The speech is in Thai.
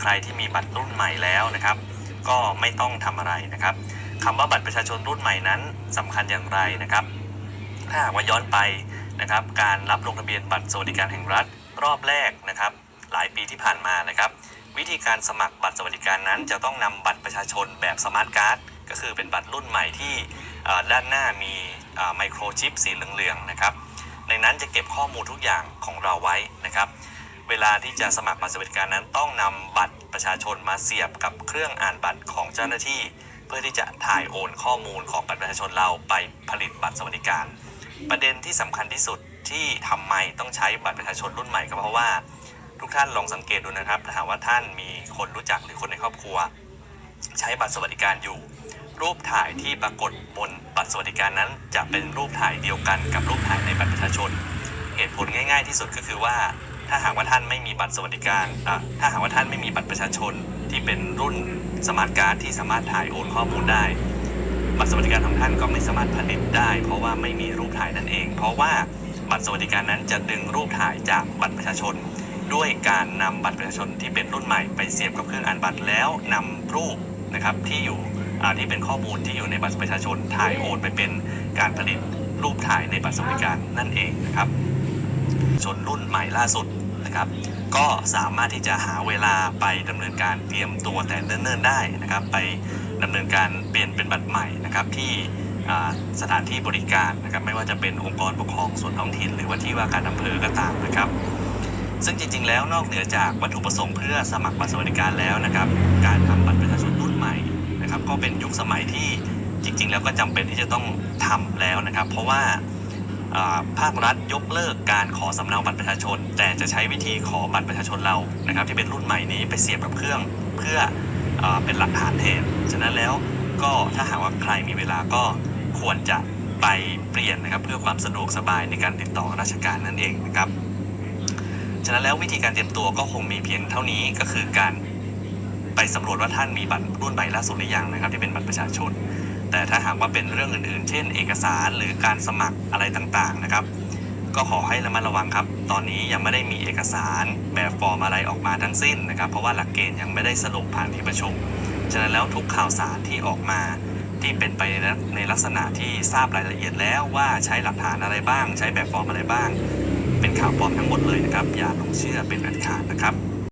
ใครที่มีบัตรรุ่นใหม่แล้วนะครับ ก็ไม่ต้องทำอะไรนะครับคำว่าบัตรประชาชนรุ่นใหม่นั้นสำคัญอย่างไรนะครับ ถ้าหากว่าย้อนไปนะครับ การรับลงทะเบียนบัตรสวัสดิการแห่งรัฐรอบแรกนะครับ หลายปีที่ผ่านมานะครับ วิธีการสมัครบัตรสวัสดิการนั้น จะต้องนำบัตรประชาชนแบบสมาร์ทการ์ดก็คือเป็นบัตรรุ่นใหม่ที่ด้านหน้ามีไมโครชิปสีเหลืองๆนะครับ ในนั้นจะเก็บข้อมูลทุกอย่างของเราไว้นะครับ เวลาที่จะสมัครบัตรสวัสดิการนั้นต้องนำบัตรประชาชนมาเสียบกับเครื่องอ่านบัตรของเจ้าหน้าที่ เพื่อที่จะถ่ายโอนข้อมูลของบัตรประชาชนเราไปผลิตบัตรสวัสดิการ ประเด็นที่สำคัญที่สุดที่ทำไมต้องใช้บัตรประชาชนรุ่นใหม่ก็เพราะว่า ทุกท่านลองสังเกตดูนะครับถ้าหากว่าท่านมีคนรู้จักหรือคนในครอบครัว ใช้บัตรสวัสดิการอยู่ รูปถ่ายที่ปรากฏบนบัตรสวัสดิการนั้น จะเป็นรูปถ่ายเดียวกันกับรูปถ่ายในบัตรประชาชน เหตุผลง่าย ๆ ที่สุดก็คือว่า ถ้าหากว่าท่านไม่มีบัตรสวัสดิการอะถ้าหากว่าท่านไม่มีบัตรประชาชนที่เป็นรุ่นสมาร์ทการ์ดที่สามารถถ่ายโอนข้อมูลได้ บัตรสวัสดิการของท่านก็ไม่สามารถผลิตได้ เพราะว่าไม่มีรูปถ่ายนั่นเอง เพราะว่าบัตรสวัสดิการนั้นจะดึงรูปถ่ายจากบัตรประชาชน ด้วยการนำบัตรประชาชนที่เป็นรุ่นใหม่ไปเสียบกับเครื่องอ่านบัตรแล้วนำรูปนะครับที่อยู่อ่าที่เป็นข้อมูลที่อยู่ในบัตรประชาชนถ่ายโอนไปเป็นการผลิตรูปถ่ายในบัตรสวัสดิการนั่นเองนะครับชนรุ่นใหม่ล่าสุด นะครับ ก็สามารถที่จะหาเวลาไปดำเนินการเตรียมตัวแต่เนิ่นๆได้นะครับ ไปดำเนินการเปลี่ยนเป็นบัตรใหม่นะครับที่สถานที่บริการนะครับไม่ว่าจะเป็นองค์กรปกครองส่วนท้องถิ่น หรือว่าที่ว่าการอำเภอก็ตามนะครับ ซึ่งจริงๆ แล้วนอกเหนือจากวัตถุประสงค์เพื่อสมัครบัตรสวัสดิการแล้วนะครับ การทำบัตรประชาชนรุ่นใหม่นะครับ ก็เป็นยุคสมัยที่จริง ๆ แล้วก็จำเป็นที่จะต้องทำแล้วนะครับ เพราะว่า ภาครัฐยกเลิกการขอสำเนาบัตรประชาชน แต่จะใช้วิธีขอบัตรประชาชนเรานะครับ ที่เป็นรุ่นใหม่นี้ไปเสียบกับเครื่องเพื่ออเป็นหลักฐานแทนฉะนั้นแล้วก็ถ้าหากว่าใครมีเวลาก็ควรจะไปเปลี่ยนนะครับ เพื่อความสะดวกสบายในการติดต่อราชการนั่นเองนะครับฉะนั้นแล้ววิธีการเตรียมตัวก็คงมีเพียงเท่านี้ก็คือการไปสำรวจว่าท่านมีบัตรรุ่นใหม่ล่าสุดหรือยังนะครับ ที่เป็นบัตรประชาชน แต่ถ้าหากว่าเป็นเรื่องอื่นๆ เช่น เอกสารหรือการสมัครอะไรต่างๆนะครับ ก็ขอให้ระมัดระวังครับ ตอนนี้ยังไม่ได้มีเอกสารแบบฟอร์มอะไรออกมาทั้งสิ้นนะครับ เพราะว่าหลักเกณฑ์ยังไม่ได้สรุปผ่านที่ประชุม ฉะนั้นแล้วทุกข่าวสารที่ออกมาที่เป็นไปในลักษณะที่ทราบรายละเอียดแล้วว่าใช้หลักฐานอะไรบ้าง ใช้แบบฟอร์มอะไรบ้าง เป็นข่าวปลอมทั้งหมดเลยนะครับ อย่าหลงเชื่อเป็นอันขาดนะครับ